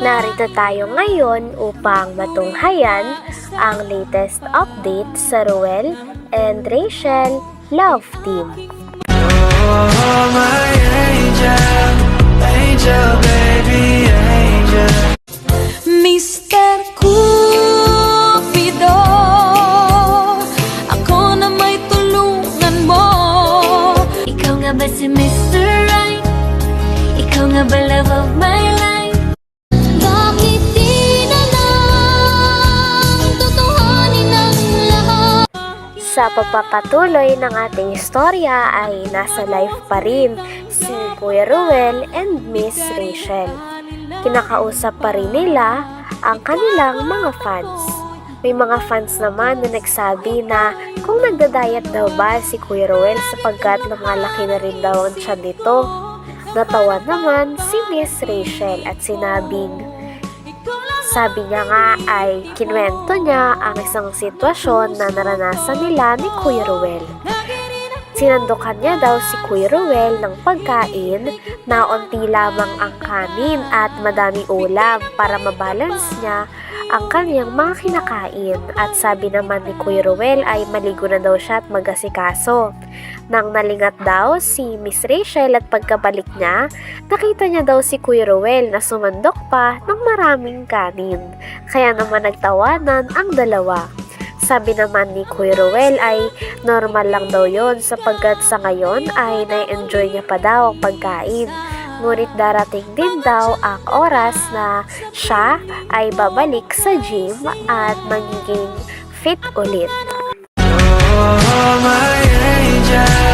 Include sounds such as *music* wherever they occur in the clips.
Narito tayo ngayon upang matunghayan ang latest update sa Ruel and Rachel Love Team. Oh, my angel, angel, baby, Sa pagpapatuloy ng ating istorya ay nasa life pa rin si Kuya Ruel and Miss Rachel. Kinakausap pa rin nila ang kanilang mga fans. May mga fans naman na nagsabi na kung nagda-diet daw ba si Kuya Ruel sapagkat lumalaki na rin daw ang tiyan nito. Natawa naman si Miss Rachel at sinabing sabi niya nga ay kinwento niya ang isang sitwasyon na naranasan nila ni Kuya Ruel. Sinandukan niya daw si Kuya Ruel ng pagkain na onti lamang ang kanin at madami ulam para mabalance niya ang kanyang mga kinakain. At sabi naman ni Kuya Ruel ay maligo na daw siya at magasikaso. Nang nalingat daw si Miss Rachel at pagkabalik niya, nakita niya daw si Kuya Ruel na sumandok pa ng maraming kanin. Kaya naman nagtawanan ang dalawa. Sabi naman ni Kuya Ruel ay normal lang daw yon sapagkat sa ngayon ay na-enjoy niya pa daw ang pagkain. Ngunit darating din daw ang oras na siya ay babalik sa gym at magiging fit ulit. Oh, my angel,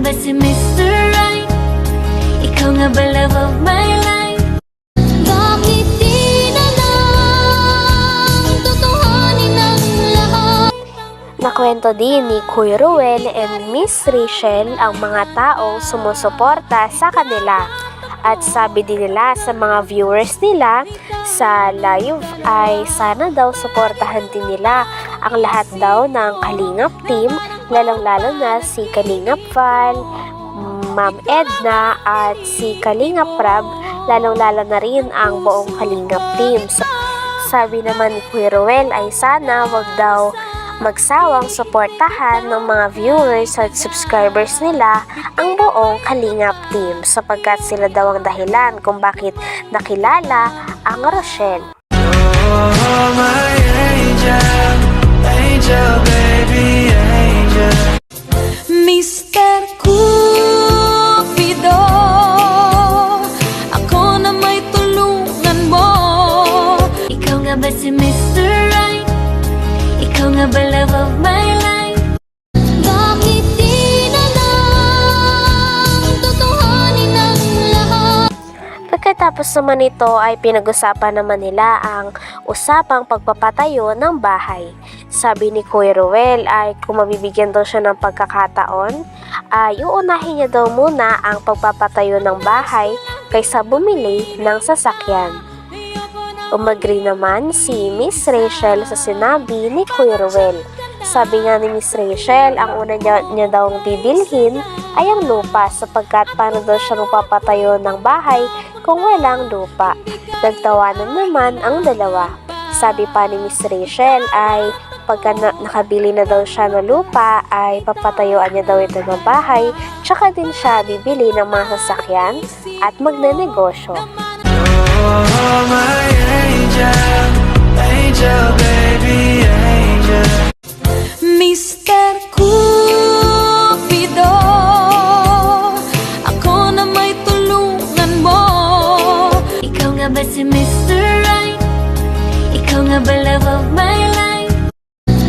ba si Mr. Right? Ikaw nga ba love of my life? Bakit di na Tutuhanin ang lahat? Nakwento din ni Kuya Ruel and Miss Rachel ang mga taong sumusuporta sa kanila. At sabi din nila sa mga viewers nila sa live ay sana daw suportahan din nila ang lahat daw ng Kalingap team, lalong-lalo na si Kalingap Val, Ma'am Edna at si Kalingap Rab, lalong-lalo na rin ang buong Kalingap team. Sabi naman ni Kuya ay sana wag daw magsawang suportahan ng mga viewers at subscribers nila ang buong Kalingap team sapagkat sila daw ang dahilan kung bakit nakilala ang Rochelle. Oh, my angel, angel, baby, Pagkatapos naman nito ay pinag-usapan naman nila ang usapang pagpapatayo ng bahay. Sabi ni Kuya Ruel ay kung mabibigyan daw siya ng pagkakataon, ay uunahin niya daw muna ang pagpapatayo ng bahay kaysa bumili ng sasakyan. Umagri naman si Miss Rachel sa sinabi ni Kuya Ruel. Sabi nga ni Miss Rachel, ang una niya, niya daw bibilhin ay ang lupa sapagkat paano daw siya magpapatayo ng bahay kung walang lupa. Nagtawanan naman ang dalawa. Sabi pa ni Miss Rachel ay pagka na- nakabili na daw siya ng lupa ay papatayuan niya daw ito ng bahay tsaka din siya bibili ng mga sasakyan at magnenegosyo. Oh, my angel, angel, baby, angel. ba si Mr. Right? Ikaw nga ba love of my life?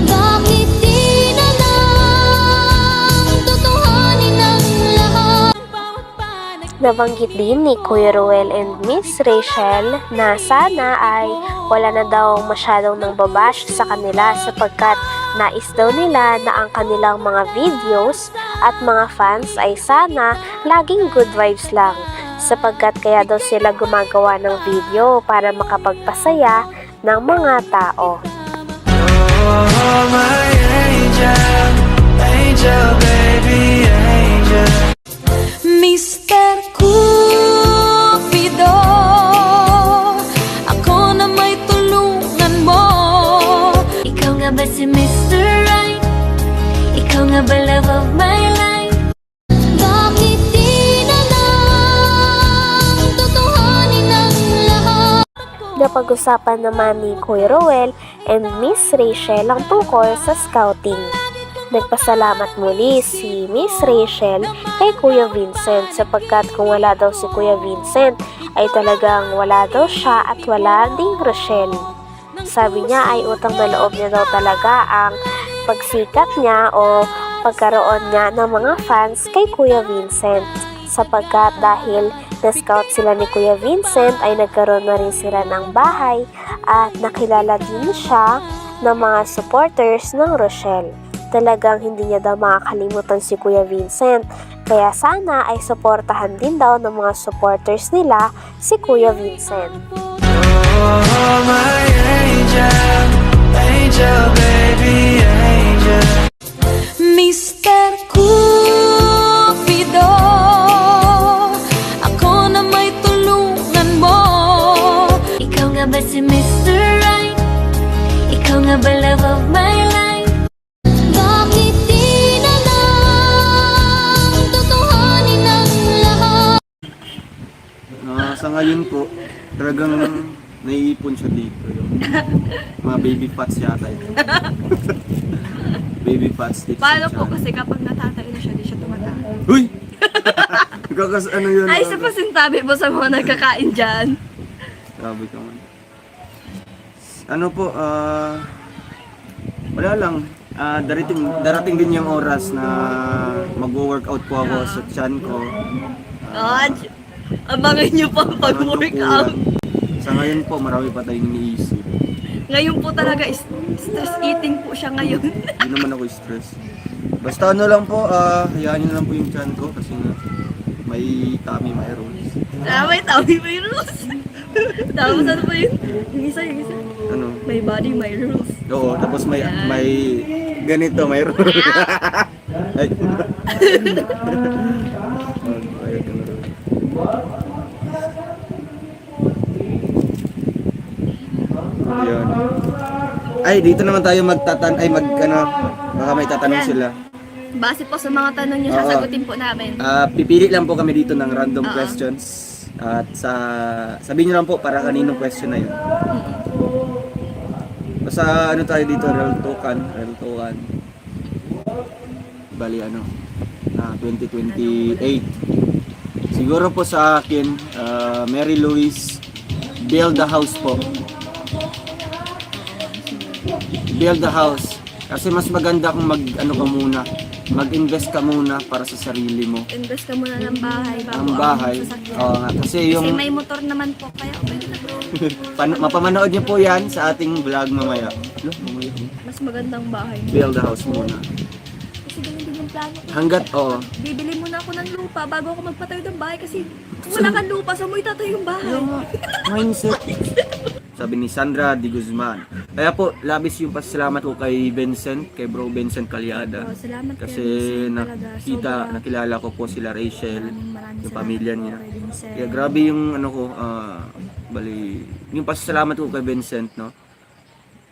Bakit di na lang tutuhanin lahat? Nabanggit din ni Kuya Ruel and Miss Rachel na sana ay wala na daw masyadong nang babash sa kanila sapagkat nais daw nila na ang kanilang mga videos at mga fans ay sana laging good vibes lang sapagkat kaya daw sila gumagawa ng video para makapagpasaya ng mga tao. Oh, my angel, Napag-usapan naman ni Kuya Ruel and Miss Rachel ang tungkol sa scouting. Nagpasalamat muli si Miss Rachel kay Kuya Vincent sapagkat kung wala daw si Kuya Vincent ay talagang wala daw siya at wala ding Rochelle. Sabi niya ay utang na loob niya daw talaga ang pagsikat niya o pagkaroon niya ng mga fans kay Kuya Vincent sapagkat dahil na-scout sila ni Kuya Vincent ay nagkaroon na rin sila ng bahay at nakilala din siya ng mga supporters ng Rochelle. Talagang hindi niya daw makakalimutan si Kuya Vincent kaya sana ay suportahan din daw ng mga supporters nila si Kuya Vincent. Oh, my angel, angel, baby, angel. Mr. Cupido naiipon siya dito. Yung mga baby fats yata ito. baby fats dito. Paano po kasi kapag natatay na siya, di siya tumataas? Uy! *laughs* Kakas ano yun? Ay, sa pasintabi mo sa mga nagkakain dyan. Grabe ka man. Ano po, ah... wala lang. Ah, darating, darating din yung oras na mag-workout po ako sa tiyan ko. God, abangan nyo pa ang pag-workout. Sa ngayon po, marami pa tayong iniisip. Ngayon po talaga, is- stress eating po siya ngayon. *laughs* Hindi naman ako stress. Basta ano lang po, ah, hayaan nyo lang po yung tiyan ko kasi nga may tummy mayroon. Ah, may tabi, may rules. Tapos ano pa yun? Yung isa, yung isa. Ano? My body, my rules. Oo, tapos may may ganito mayroon. *laughs* Ay. *laughs* Oh, ayun, ganun. Ayun. Ay, dito naman tayo magtatan ay mag ano, baka may tatanong Yan. sila. Base po sa mga tanong niyo, Oo. sasagutin po namin. Ah, pipili lang po kami dito ng random Oo. questions. At sa sabihin niyo lang po para kaninong question na yun. Basta ano tayo dito, real token, real token. Bali ano, ah, 2028. Siguro po sa akin, ah, Mary Louise, build the house po. Build the house. Kasi mas maganda kung mag ano ka muna, mag-invest ka muna para sa sarili mo. Invest ka muna ng bahay bago Ang bahay. ang sasakyan. Oo nga, kasi yung Kasi may motor naman po kaya okay na po. *laughs* pan- mapamanood niyo po yan sa ating vlog mamaya. Lo, mamaya. Mas magandang bahay. Build the house muna. Kasi ganun din yung plano ko. Hanggat, oo. Bibili muna ako ng lupa bago ako magpatayo ng bahay kasi kung wala kang lupa, saan mo itatayo yung bahay? *laughs* Mindset. Sabi ni Sandra Di Guzman. Kaya po, labis yung pasalamat ko kay Vincent, kay bro Vincent Calyada. Oh, salamat Kasi Vincent nakita, Sobra. nakilala ko po sila Rachel, Maraming maraming yung pamilya niya. kay. Kaya grabe yung ano ko, ah, bali, yung pasalamat ko kay Vincent, no?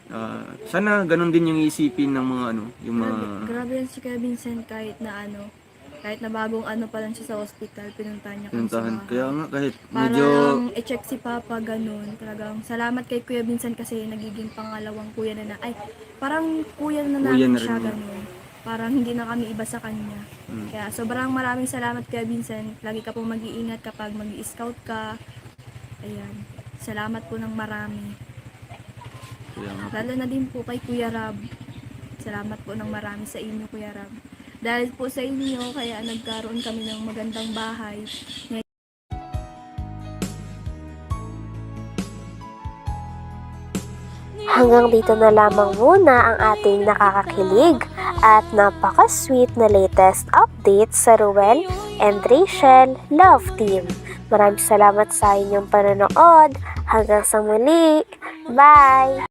Ah, sana ganun din yung isipin ng mga ano, yung mga Grabe, grabe yan si Kuya Vincent kahit na ano, kahit na bagong ano pa lang siya sa hospital, pinuntahan niya kami sa pinuntahan. bahay. Kaya nga kahit medyo Parang i-check si Papa ganun. Talagang salamat kay Kuya Vincent kasi nagiging pangalawang kuya na na. Ay, parang kuya na Kuya namin na rin siya niya. ganun. Parang hindi na kami iba sa kanya. Mm. Kaya sobrang maraming salamat Kuya Vincent. Lagi ka pong mag-iingat kapag mag-scout ka. Ayan. Salamat po ng marami. kaya nga Lalo na din po kay Kuya Rab. Salamat po ng marami sa inyo, Kuya Rab. Dahil po sa inyo, kaya nagkaroon kami ng magandang bahay. Hanggang dito na lamang muna ang ating nakakakilig at napaka-sweet na latest update sa Ruel and Rachel Love Team. Maraming salamat sa inyong panonood. Hanggang sa muli. Bye!